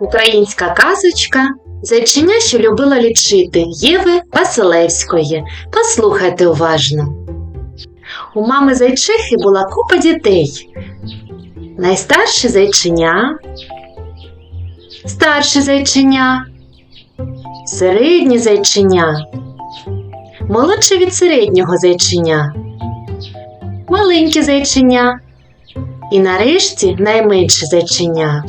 Українська казочка Зайчиня, що любила лічити Єви Василевської. Послухайте уважно. У мами зайчихи була купа дітей. Найстарше зайчиня, старше зайчиня, середнє зайчиня, молодше від середнього зайчиня, маленьке зайчиня і нарешті найменше зайчиня.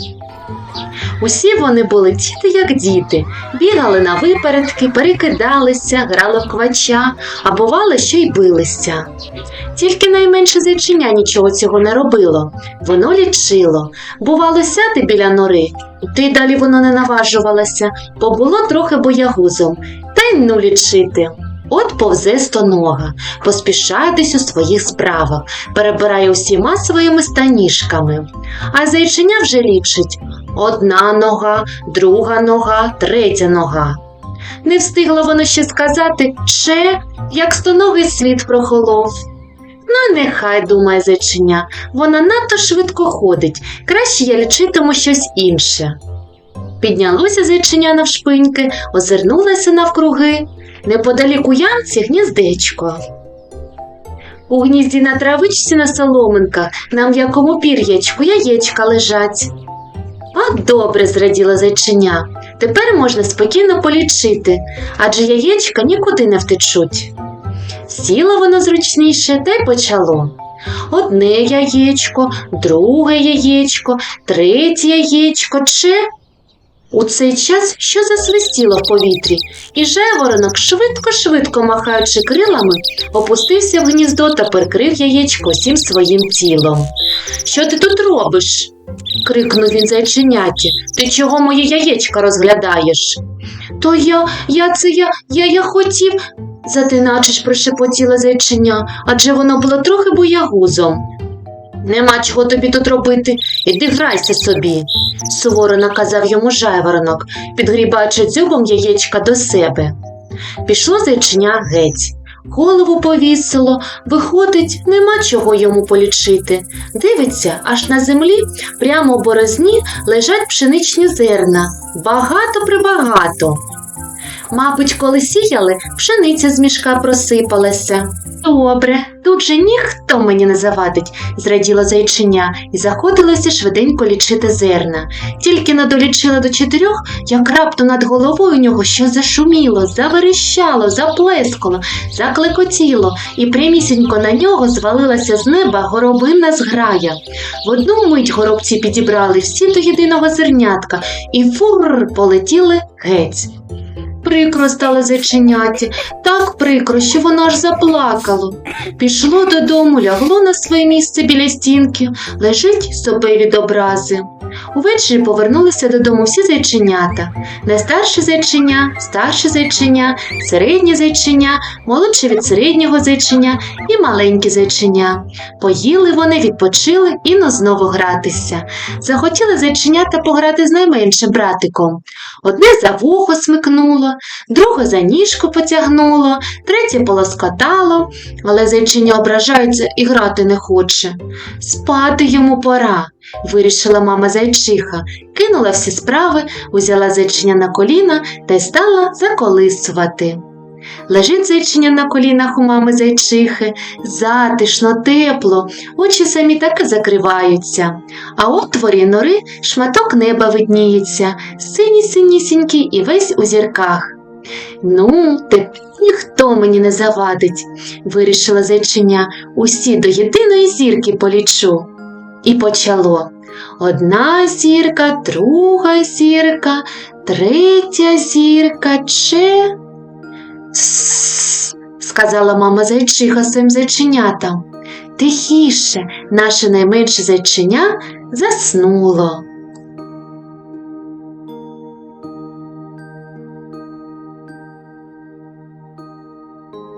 Усі вони були діти, як діти, бігали на випередки, перекидалися, грали в квача, а бувало, що й билися. Тільки найменше зайчиня нічого цього не робило. Воно лічило. Бувало, сяти біля нори, та далі воно не наважувалося, бо було трохи боягузом, та й ну лічити. От повзе стонога, поспішає десь у своїх справах, перебирає усіма своїми станіжками. А зайчиня вже лічить одна нога, друга нога, третя нога. Не встигла воно ще сказати ще, як стоногий світ прохолов. Ну, нехай, думає зайчиня, вона надто швидко ходить, краще я лічитиму щось інше. Піднялося зайчиня навшпиньки, озирнулася навкруги. Неподалік у ямці гніздечко. У гнізді на травичці на соломинках, на м'якому пір'ячку яєчка лежать. А добре, зраділа зайчиня. Тепер можна спокійно полічити, адже яєчка нікуди не втечуть. Сіло воно зручніше та й почало. Одне яєчко, друге яєчко, третє яєчко, че. У цей час що засвистіло в повітрі, і жайворонок, швидко-швидко махаючи крилами, опустився в гніздо та прикрив яєчко всім своїм тілом. Що ти тут робиш? Крикнув він зайченяті. Ти чого моє яєчко розглядаєш? То я, я це я, я, я хотів, затиначе прошепотіла зайчиня, адже воно було трохи боягузом. Нема чого тобі тут робити, іди грайся собі, суворо наказав йому жайворонок, підгрібаючи дзюбом яєчка до себе. Пішло зайчиня геть. Голову повісило, виходить, нема чого йому полічити. Дивиться, аж на землі, прямо у борозні, лежать пшеничні зерна. Багато прибагато. Мабуть, коли сіяли, пшениця з мішка просипалася. Добре, тут же ніхто мені не завадить, зраділо зайчиня і заходилося швиденько лічити зерна. Тільки надолічила до чотирьох, як раптом над головою у нього щось зашуміло, заверещало, заплескало, заклекотіло, і прямісінько на нього звалилася з неба горобинна зграя. В одну мить горобці підібрали всі до єдиного зернятка і фур полетіли геть. Прикро стало зайченяті, так прикро, що воно аж заплакало. Пішло додому, лягло на своє місце біля стінки, лежить собі від образи. Увечері повернулися додому всі зайченята. Найстарше зайченя, старше зайченя, середнє зайченя, молодше від середнього зайченя і маленьке зайченя. Поїли вони, відпочили і ну знову гратися. Захотіли зайченята пограти з найменшим братиком. Одне за вухо смикнуло, друге за ніжку потягнуло, третє полоскотало, але зайчиня ображається і грати не хоче. Спати йому пора, вирішила мама зайчиха, кинула всі справи, узяла зайчиня на коліна та й стала заколисувати. Лежить зайчиня на колінах у мами зайчихи, затишно, тепло, очі самі так і закриваються, а отворі нори шматок неба видніється, синій синісінький і весь у зірках. Ну, тепер ніхто мені не завадить, вирішила зайчиня, усі до єдиної зірки полічу. І почало. Одна зірка, друга зірка, третя зірка, че. Тссс, сказала мама зайчиха своїм зайченятам. Тихіше, наше найменше зайченя заснуло.